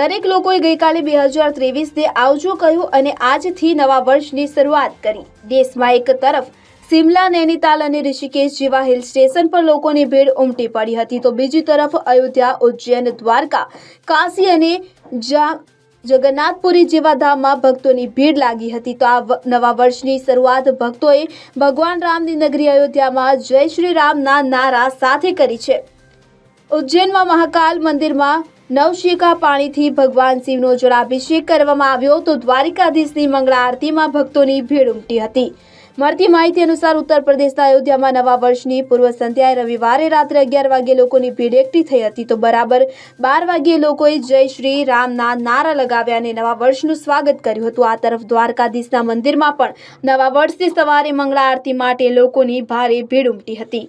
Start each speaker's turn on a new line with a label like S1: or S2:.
S1: દરેક લોકોએ ગઈકાલે બે હજાર ત્રેવીસને આવજો કહ્યું અને આજથી નવા વર્ષની શરૂઆત કરી. દેશમાં એક તરફ સિમલા, નૈનીતાલ અને ઋષિકેશ જેવા હિલ સ્ટેશન પર લોકોની ભીડ ઉમટી પડી હતી, તો બીજી તરફ અયોધ્યા ઉજ્જૈન દ્વારકા, કાશી અને જગન્નાથપુરી જેવા ધામમાં ભક્તોની ભીડ લાગી હતી. તો આ નવા વર્ષની શરૂઆત ભક્તોએ ભગવાન રામની નગરી અયોધ્યામાં જય શ્રી રામના નારા સાથે કરી છે. ઉજ્જૈનમાં મહાકાલ મંદિરમાં નવશિકા પાણીથી ભગવાન શિવનો જળાભિષેક કરવામાં આવ્યો તો દ્વારિકાધીશની મંગળા આરતીમાં ભક્તોની ભીડ ઉમટી હતી. મળતી માહિતી અનુસાર ઉત્તર પ્રદેશના અયોધ્યામાં નવા વર્ષની પૂર્વ સંધ્યાએ રવિવારે રાત્રે અગિયાર વાગ્યે લોકોની ભીડ એકઠી થઈ હતી તો બરાબર બાર વાગ્યે લોકોએ જય શ્રી રામના નારા લગાવ્યા અને નવા વર્ષનું સ્વાગત કર્યું હતું. આ તરફ દ્વારકાધીશના મંદિરમાં પણ નવા વર્ષથી સવારે મંગળા આરતી માટે લોકોની ભારે ભીડ ઉમટી હતી.